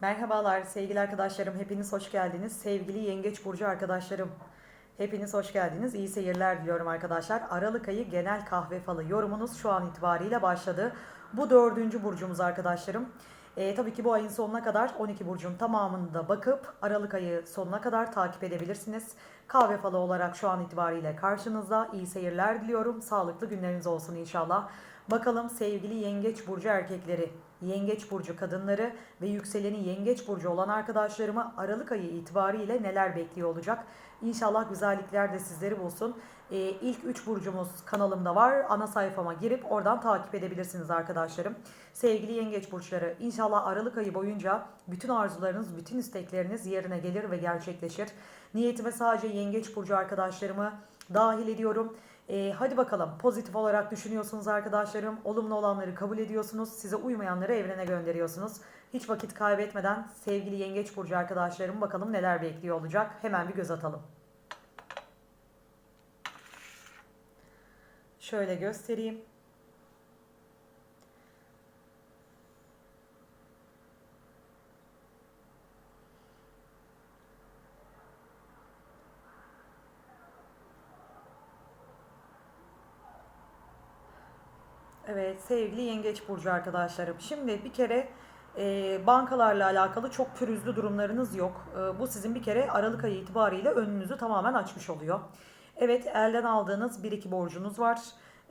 Merhabalar sevgili arkadaşlarım. Hepiniz hoş geldiniz. Sevgili Yengeç Burcu arkadaşlarım. Hepiniz hoş geldiniz. İyi seyirler diliyorum arkadaşlar. Aralık ayı genel kahve falı yorumunuz şu an itibariyle başladı. Bu dördüncü burcumuz arkadaşlarım. Ee, tabii ki bu ayın sonuna kadar 12 burcun tamamını da bakıp Aralık ayı sonuna kadar takip edebilirsiniz. Kahve falı olarak şu an itibariyle karşınızda. İyi seyirler diliyorum. Sağlıklı günleriniz olsun inşallah. Bakalım sevgili Yengeç Burcu erkekleri, Yengeç Burcu kadınları ve yükseleni Yengeç Burcu olan arkadaşlarımı Aralık ayı itibariyle neler bekliyor olacak? İnşallah güzellikler de sizleri bulsun. Ee, ilk 3 burcumuz kanalımda var. Ana sayfama girip oradan takip edebilirsiniz arkadaşlarım. Sevgili Yengeç Burçları inşallah Aralık ayı boyunca bütün arzularınız, bütün istekleriniz yerine gelir ve gerçekleşir. Niyetime sadece Yengeç Burcu arkadaşlarımı dahil ediyorum. Ee, hadi bakalım pozitif olarak düşünüyorsunuz arkadaşlarım. Olumlu olanları kabul ediyorsunuz. Size uymayanları evrene gönderiyorsunuz. Hiç vakit kaybetmeden sevgili Yengeç Burcu arkadaşlarım bakalım neler bekliyor olacak. Hemen bir göz atalım. Şöyle göstereyim. Evet sevgili Yengeç Burcu arkadaşlarım. Şimdi bir kere e, bankalarla alakalı çok pürüzlü durumlarınız yok. E, bu sizin bir kere Aralık ayı itibariyle önünüzü tamamen açmış oluyor. Evet elden aldığınız bir iki borcunuz var.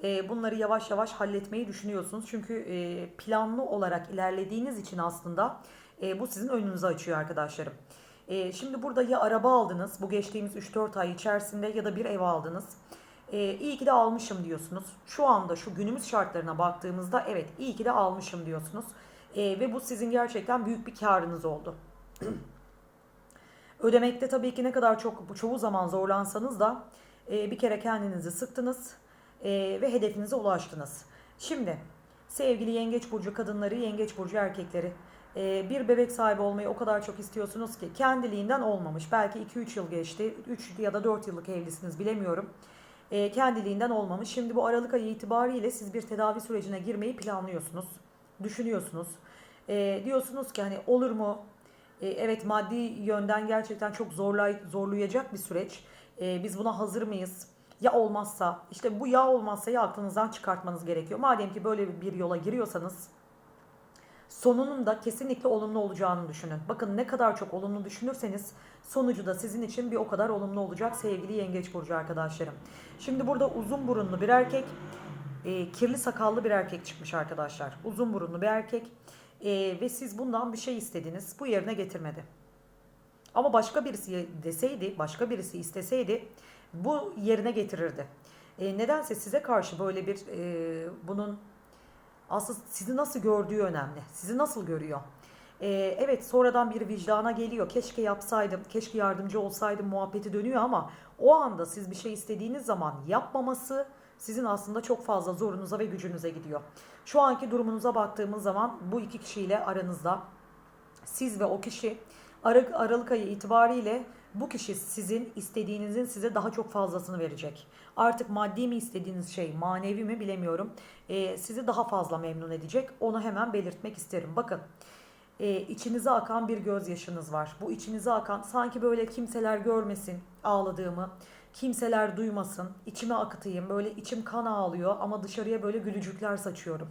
E, bunları yavaş yavaş halletmeyi düşünüyorsunuz. Çünkü e, planlı olarak ilerlediğiniz için aslında e, bu sizin önünüzü açıyor arkadaşlarım. E, şimdi burada ya araba aldınız bu geçtiğimiz 3-4 ay içerisinde ya da bir ev aldınız. E, iyi ki de almışım diyorsunuz. Şu anda şu günümüz şartlarına baktığımızda evet iyi ki de almışım diyorsunuz. E, ve bu sizin gerçekten büyük bir karınız oldu. Ödemekte tabii ki ne kadar çok çoğu zaman zorlansanız da e, bir kere kendinizi sıktınız e, ve hedefinize ulaştınız. Şimdi sevgili yengeç burcu kadınları, yengeç burcu erkekleri e, bir bebek sahibi olmayı o kadar çok istiyorsunuz ki kendiliğinden olmamış. Belki 2-3 yıl geçti, 3 ya da 4 yıllık evlisiniz bilemiyorum. E, kendiliğinden olmamış. Şimdi bu Aralık ayı itibariyle siz bir tedavi sürecine girmeyi planlıyorsunuz, düşünüyorsunuz. E, diyorsunuz ki hani olur mu? E, evet maddi yönden gerçekten çok zorlay zorlayacak bir süreç. E, biz buna hazır mıyız? Ya olmazsa, işte bu ya olmazsa ya aklınızdan çıkartmanız gerekiyor. Madem ki böyle bir yola giriyorsanız sonunun da kesinlikle olumlu olacağını düşünün. Bakın ne kadar çok olumlu düşünürseniz sonucu da sizin için bir o kadar olumlu olacak sevgili yengeç burcu arkadaşlarım. Şimdi burada uzun burunlu bir erkek, e, kirli sakallı bir erkek çıkmış arkadaşlar. Uzun burunlu bir erkek e, ve siz bundan bir şey istediniz. Bu yerine getirmedi. Ama başka birisi deseydi, başka birisi isteseydi bu yerine getirirdi. E, nedense size karşı böyle bir e, bunun aslında sizi nasıl gördüğü önemli. Sizi nasıl görüyor? Ee, evet sonradan bir vicdana geliyor. Keşke yapsaydım, keşke yardımcı olsaydım muhabbeti dönüyor ama o anda siz bir şey istediğiniz zaman yapmaması sizin aslında çok fazla zorunuza ve gücünüze gidiyor. Şu anki durumunuza baktığımız zaman bu iki kişiyle aranızda siz ve o kişi Aralık, ayı itibariyle bu kişi sizin istediğinizin size daha çok fazlasını verecek. Artık maddi mi istediğiniz şey, manevi mi bilemiyorum. Ee, sizi daha fazla memnun edecek. Onu hemen belirtmek isterim. Bakın e, içinize akan bir gözyaşınız var. Bu içinize akan sanki böyle kimseler görmesin ağladığımı, kimseler duymasın, içime akıtayım. Böyle içim kan ağlıyor ama dışarıya böyle gülücükler saçıyorum.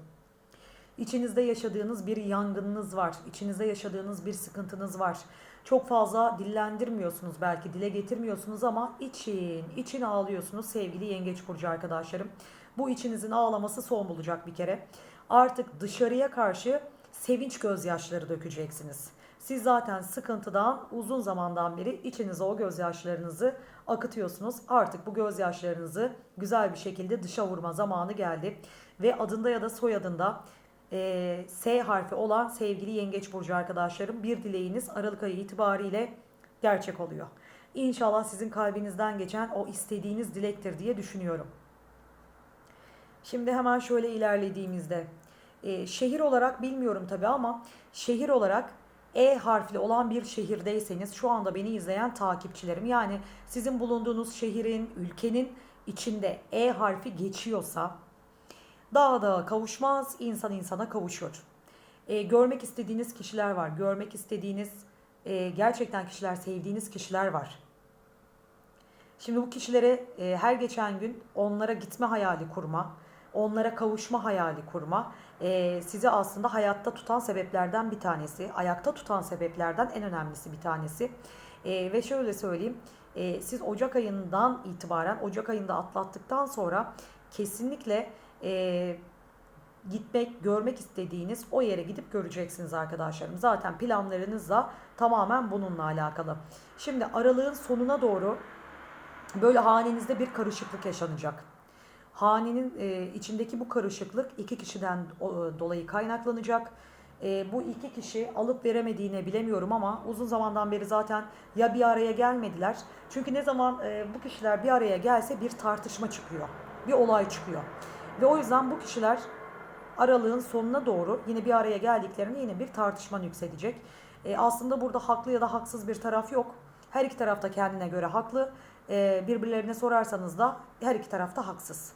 İçinizde yaşadığınız bir yangınınız var. İçinizde yaşadığınız bir sıkıntınız var. Çok fazla dillendirmiyorsunuz belki, dile getirmiyorsunuz ama için, için ağlıyorsunuz sevgili yengeç burcu arkadaşlarım. Bu içinizin ağlaması son bulacak bir kere. Artık dışarıya karşı sevinç gözyaşları dökeceksiniz. Siz zaten sıkıntıdan uzun zamandan beri içinize o gözyaşlarınızı akıtıyorsunuz. Artık bu gözyaşlarınızı güzel bir şekilde dışa vurma zamanı geldi. Ve adında ya da soyadında e, S harfi olan sevgili Yengeç Burcu arkadaşlarım bir dileğiniz Aralık ayı itibariyle gerçek oluyor. İnşallah sizin kalbinizden geçen o istediğiniz dilektir diye düşünüyorum. Şimdi hemen şöyle ilerlediğimizde e, şehir olarak bilmiyorum tabi ama şehir olarak E harfli olan bir şehirdeyseniz şu anda beni izleyen takipçilerim yani sizin bulunduğunuz şehrin, ülkenin içinde E harfi geçiyorsa Dağ dağa kavuşmaz, insan insana kavuşur. e, görmek istediğiniz kişiler var. Görmek istediğiniz e, gerçekten kişiler, sevdiğiniz kişiler var. Şimdi bu kişilere e, her geçen gün onlara gitme hayali kurma, onlara kavuşma hayali kurma e, sizi aslında hayatta tutan sebeplerden bir tanesi, ayakta tutan sebeplerden en önemlisi bir tanesi. E, ve şöyle söyleyeyim, e, siz Ocak ayından itibaren, Ocak ayında atlattıktan sonra kesinlikle e, gitmek, görmek istediğiniz o yere gidip göreceksiniz arkadaşlarım. Zaten planlarınız da tamamen bununla alakalı. Şimdi aralığın sonuna doğru böyle hanenizde bir karışıklık yaşanacak. Hanenin e, içindeki bu karışıklık iki kişiden o, dolayı kaynaklanacak. E, bu iki kişi alıp veremediğini bilemiyorum ama uzun zamandan beri zaten ya bir araya gelmediler. Çünkü ne zaman e, bu kişiler bir araya gelse bir tartışma çıkıyor. Bir olay çıkıyor. Ve o yüzden bu kişiler aralığın sonuna doğru yine bir araya geldiklerinde yine bir tartışma yükselecek. E, aslında burada haklı ya da haksız bir taraf yok. Her iki taraf da kendine göre haklı. E, birbirlerine sorarsanız da her iki taraf da haksız.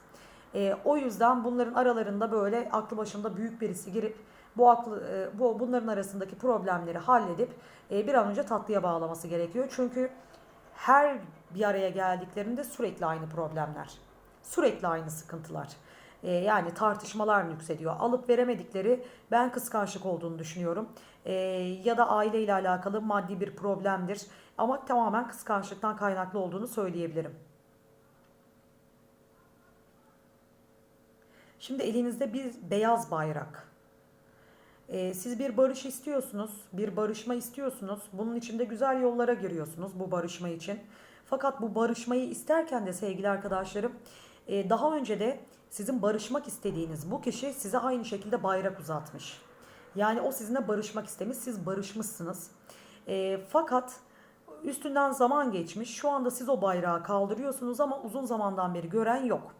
E, o yüzden bunların aralarında böyle aklı başında büyük birisi girip bu aklı e, bu bunların arasındaki problemleri halledip e, bir an önce tatlıya bağlaması gerekiyor. Çünkü her bir araya geldiklerinde sürekli aynı problemler. Sürekli aynı sıkıntılar. E, yani tartışmalar yükseliyor. Alıp veremedikleri ben kıskançlık olduğunu düşünüyorum. E, ya da aile ile alakalı maddi bir problemdir. Ama tamamen kıskançlıktan kaynaklı olduğunu söyleyebilirim. Şimdi elinizde bir beyaz bayrak. Ee, siz bir barış istiyorsunuz, bir barışma istiyorsunuz. Bunun için de güzel yollara giriyorsunuz bu barışma için. Fakat bu barışmayı isterken de sevgili arkadaşlarım, e, daha önce de sizin barışmak istediğiniz bu kişi size aynı şekilde bayrak uzatmış. Yani o sizinle barışmak istemiş, siz barışmışsınız. E, fakat üstünden zaman geçmiş. Şu anda siz o bayrağı kaldırıyorsunuz ama uzun zamandan beri gören yok.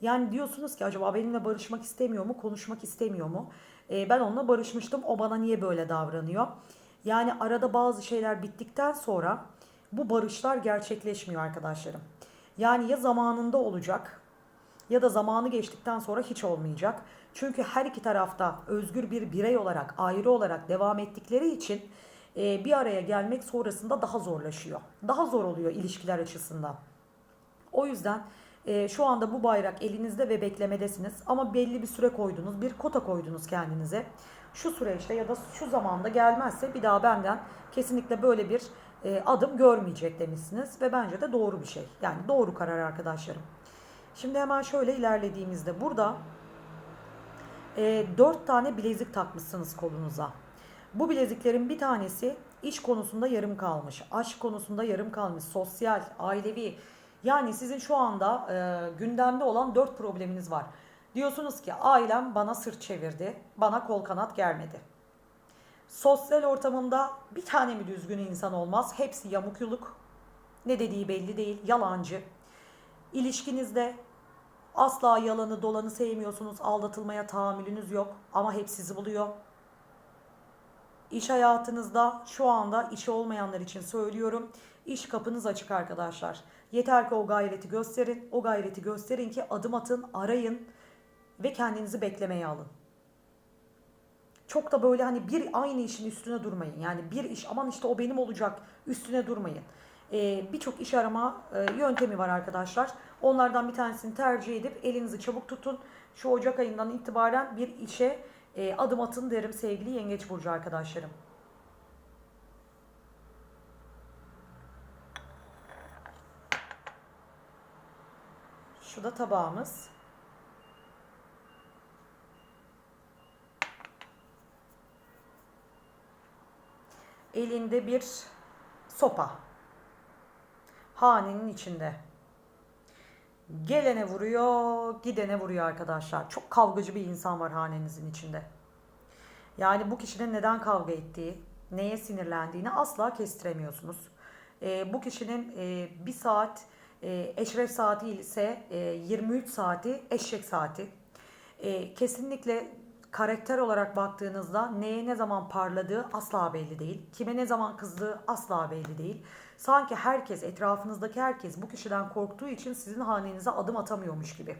Yani diyorsunuz ki acaba benimle barışmak istemiyor mu, konuşmak istemiyor mu? E, ben onunla barışmıştım, o bana niye böyle davranıyor? Yani arada bazı şeyler bittikten sonra bu barışlar gerçekleşmiyor arkadaşlarım. Yani ya zamanında olacak ya da zamanı geçtikten sonra hiç olmayacak. Çünkü her iki tarafta özgür bir birey olarak, ayrı olarak devam ettikleri için e, bir araya gelmek sonrasında daha zorlaşıyor. Daha zor oluyor ilişkiler açısından. O yüzden e, şu anda bu bayrak elinizde ve beklemedesiniz ama belli bir süre koydunuz, bir kota koydunuz kendinize. Şu süreçte ya da şu zamanda gelmezse bir daha benden kesinlikle böyle bir e, adım görmeyecek demişsiniz ve bence de doğru bir şey. Yani doğru karar arkadaşlarım. Şimdi hemen şöyle ilerlediğimizde burada e, 4 tane bilezik takmışsınız kolunuza. Bu bileziklerin bir tanesi iş konusunda yarım kalmış, aşk konusunda yarım kalmış, sosyal, ailevi. Yani sizin şu anda e, gündemde olan dört probleminiz var. Diyorsunuz ki ailem bana sırt çevirdi, bana kol kanat germedi. Sosyal ortamında bir tane mi düzgün insan olmaz? Hepsi yamuk yuluk. Ne dediği belli değil, yalancı. İlişkinizde asla yalanı dolanı sevmiyorsunuz, aldatılmaya tahammülünüz yok ama hep sizi buluyor. İş hayatınızda şu anda işi olmayanlar için söylüyorum. İş kapınız açık arkadaşlar. Yeter ki o gayreti gösterin. O gayreti gösterin ki adım atın, arayın ve kendinizi beklemeye alın. Çok da böyle hani bir aynı işin üstüne durmayın. Yani bir iş aman işte o benim olacak üstüne durmayın. Ee, Birçok iş arama e, yöntemi var arkadaşlar. Onlardan bir tanesini tercih edip elinizi çabuk tutun. Şu Ocak ayından itibaren bir işe e, adım atın derim sevgili Yengeç Burcu arkadaşlarım. Şu da tabağımız. Elinde bir sopa. Hanenin içinde. Gelene vuruyor, gidene vuruyor arkadaşlar. Çok kavgacı bir insan var hanenizin içinde. Yani bu kişinin neden kavga ettiği, neye sinirlendiğini asla kestiremiyorsunuz. E, bu kişinin e, bir saat e, eşref saati ise e, 23 saati eşek saati. E, kesinlikle karakter olarak baktığınızda neye ne zaman parladığı asla belli değil. Kime ne zaman kızdığı asla belli değil. Sanki herkes, etrafınızdaki herkes bu kişiden korktuğu için sizin hanenize adım atamıyormuş gibi.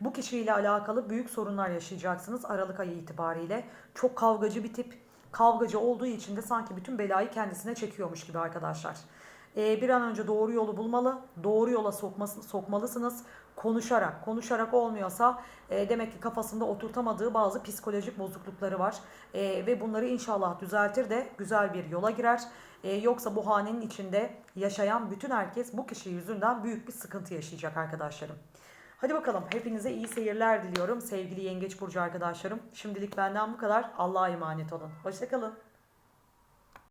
Bu kişiyle alakalı büyük sorunlar yaşayacaksınız Aralık ayı itibariyle. Çok kavgacı bir tip. Kavgacı olduğu için de sanki bütün belayı kendisine çekiyormuş gibi arkadaşlar. Ee, bir an önce doğru yolu bulmalı, doğru yola sokması, sokmalısınız. Konuşarak, konuşarak olmuyorsa e, demek ki kafasında oturtamadığı bazı psikolojik bozuklukları var. E, ve bunları inşallah düzeltir de güzel bir yola girer. E, yoksa bu hanenin içinde yaşayan bütün herkes bu kişi yüzünden büyük bir sıkıntı yaşayacak arkadaşlarım. Hadi bakalım hepinize iyi seyirler diliyorum sevgili Yengeç Burcu arkadaşlarım. Şimdilik benden bu kadar. Allah'a emanet olun. Hoşçakalın.